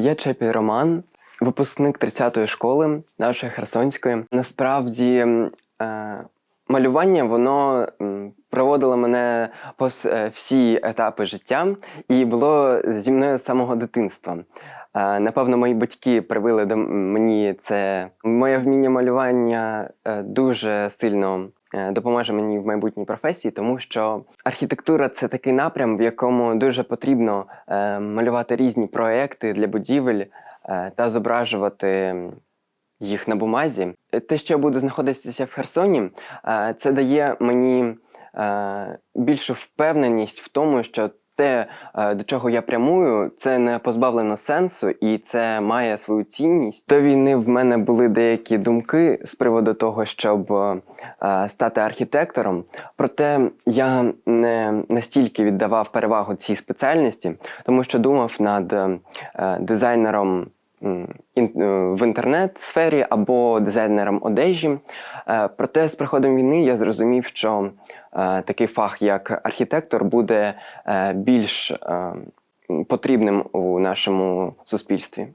Я Чепі Роман, випускник 30-ї школи нашої Херсонської. Насправді, е, малювання воно проводило мене повз е, всі етапи життя і було зі мною з самого дитинства. Е, Напевно, мої батьки привили до мені це. Моє вміння малювання дуже сильно допоможе мені в майбутній професії, тому що архітектура це такий напрям, в якому дуже потрібно е, малювати різні проекти для будівель е, та зображувати їх на бумазі. Е, Те, що я буду знаходитися в Херсоні, е, це дає мені е, більшу впевненість в тому, що те, е, до чого я прямую, це не позбавлено сенсу і це має свою цінність. До війни в мене були деякі думки з приводу того, щоб е, стати архітектором. Проте я не настільки віддавав перевагу цій спеціальності, тому що думав над е, дизайнером в інтернет-сфері або дизайнером одежі. Е, Проте з приходом війни я зрозумів, що е, такий фах, як архітектор, буде е, більш е, потрібним у нашому суспільстві.